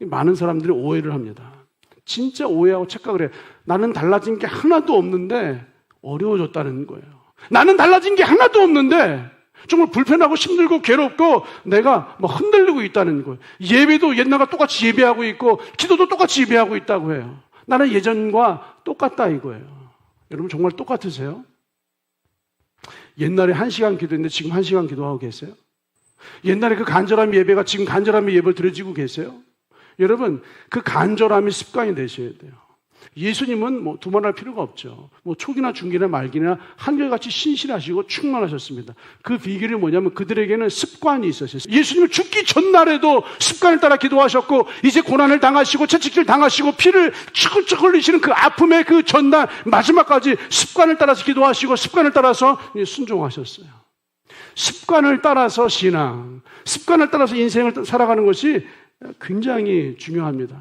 많은 사람들이 오해를 합니다. 진짜 오해하고 착각을 해요. 나는 달라진 게 하나도 없는데 어려워졌다는 거예요. 나는 달라진 게 하나도 없는데 정말 불편하고 힘들고 괴롭고 내가 뭐 흔들리고 있다는 거예요. 예배도 옛날과 똑같이 예배하고 있고 기도도 똑같이 예배하고 있다고 해요. 나는 예전과 똑같다 이거예요. 여러분 정말 똑같으세요? 옛날에 한 시간 기도했는데 지금 한 시간 기도하고 계세요? 옛날에 그 간절함 예배가 지금 간절함의 예배를 드려지고 계세요? 여러분, 그 간절함이 습관이 되셔야 돼요. 예수님은 뭐 두말할 필요가 없죠. 뭐 초기나 중기나 말기나 한결같이 신실하시고 충만하셨습니다. 그 비결이 뭐냐면 그들에게는 습관이 있었어요. 예수님은 죽기 전날에도 습관을 따라 기도하셨고 이제 고난을 당하시고 채찍질 당하시고 피를 쭈글쭈글 흘리시는 그 아픔의 그 전날 마지막까지 습관을 따라서 기도하시고 습관을 따라서 순종하셨어요. 습관을 따라서 신앙, 습관을 따라서 인생을 살아가는 것이 굉장히 중요합니다.